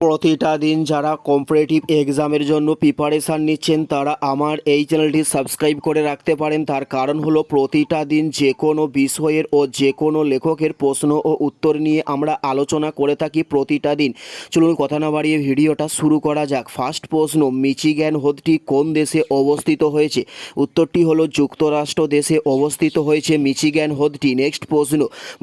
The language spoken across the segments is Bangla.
প্রতিটা দিন যারা কম্পারেটিভ এক্সামের জন্য প্রিপারেশান নিচ্ছেন, তারা আমার এই চ্যানেলটি সাবস্ক্রাইব করে রাখতে পারেন। তার কারণ হলো প্রতিটা দিন যে কোনো বিষয়ের ও যে কোনো লেখকের প্রশ্ন ও উত্তর নিয়ে আমরা আলোচনা করে থাকি প্রতিটা দিন। চলুন কথা না বাড়িয়ে ভিডিওটা শুরু করা যাক। ফার্স্ট প্রশ্ন মিচিগ্যান হ্রদটি কোন দেশে অবস্থিত হয়েছে? উত্তরটি হলো যুক্তরাষ্ট্র দেশে অবস্থিত হয়েছে মিচিগ্যান হ্রদটি। নেক্সট প্রশ্ন,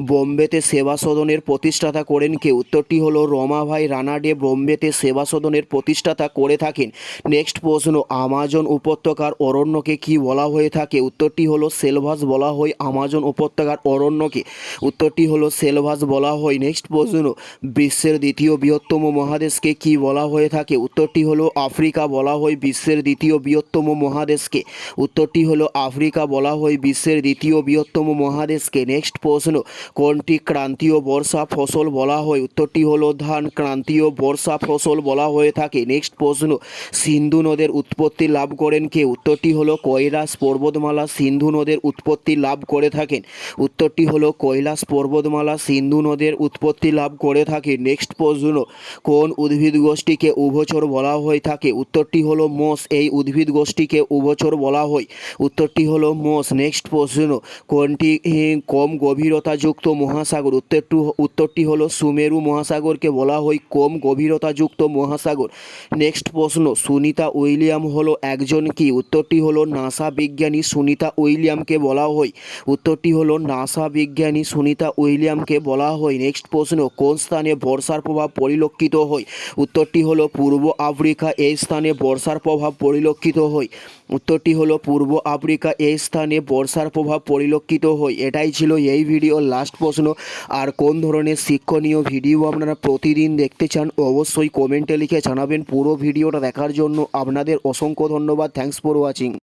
বোম্বেতে সেবা সদনের প্রতিষ্ঠাতা করেন কে? উত্তরটি হলো রমাভাই রানাডে বোম্বেতে সেবা সদনের প্রতিষ্ঠাতা করে থাকেন। নেক্সট প্রশ্ন, আমাজন উপত্যকার অরণ্যকে কি বলা হয়ে থাকে? উত্তরটি হলো, সেলভাস বলা হয় আমাজন উপত্যকার অরণ্যকে। উত্তরটি হলো, সেলভাস বলা হয়। নেক্সট প্রশ্ন, বিশ্বের দ্বিতীয় বৃহত্তম মহাদেশকে কি বলা হয়ে থাকে? উত্তরটি হলো, আফ্রিকা বলা হয় বিশ্বের দ্বিতীয় বৃহত্তম মহাদেশকে। উত্তরটি হলো, আফ্রিকা বলা হয় বিশ্বের দ্বিতীয় বৃহত্তম মহাদেশকে। নেক্সট প্রশ্ন, কোনটি ক্রান্তীয় বর্ষা ফসল বলা হয়? উত্তরটি হলো, ধান ক্রান্তীয় বর্ষা ফসল বলা হয়ে থাকে। নেক্সট প্রশ্ন, সিন্ধু নদের উৎপত্তি লাভ করেন কে? উত্তরটি হলো কৈলাস পর্বতমালা, সিন্ধু নদের উৎপত্তি লাভ করে থাকেন। উত্তরটি হলো কৈলাস পর্বতমালা, সিন্ধু নদের উৎপত্তি লাভ করে থাকে নেক্সট প্রশ্ন, কোন উদ্ভিদ গোষ্ঠীকে উভচর বলা হয়ে থাকে? উত্তরটি হলো মোষ, এই উদ্ভিদ গোষ্ঠীকে উভচর বলা হয়। উত্তরটি হলো মোষ। নেক্সট প্রশ্ন, কোনটি কম গভীরতাযুক্ত মহাসাগর? উত্তরটি উত্তরটি হলো সুমেরু মহাসাগরকে বলা হয় কম গভীরতাযুক্ত মহাসাগর। নেক্সট প্রশ্ন, সুনিতা উইলিয়াম হলো একজন কি? উত্তরটি হলো নাসা বিজ্ঞানী সুনিতা উইলিয়ামকে বলা হয়। উত্তরটি হলো নাসা বিজ্ঞানী সুনিতা উইলিয়ামকে বলা হয়। নেক্সট প্রশ্ন, কোন স্থানে বর্ষার প্রভাব পরিলক্ষিত হয়? উত্তরটি হলো পূর্ব আফ্রিকা, এই স্থানে বর্ষার প্রভাব পরিলক্ষিত হয়। উত্তরটি হলো পূর্ব আফ্রিকা, এই স্থানে বর্ষার প্রভাব পরিলক্ষিত হয়। এটাই ছিল এই ভিডিওর লাস্ট প্রশ্ন। আর কোন ধরনের শিক্ষণীয় ভিডিও আপনারা প্রতিদিন দেখতে চান অবশ্যই কমেন্টে লিখে জানাবেন পুরো ভিডিওটা দেখার জন্য। আপনাদের অসংখ্য ধন্যবাদ। Thanks for watching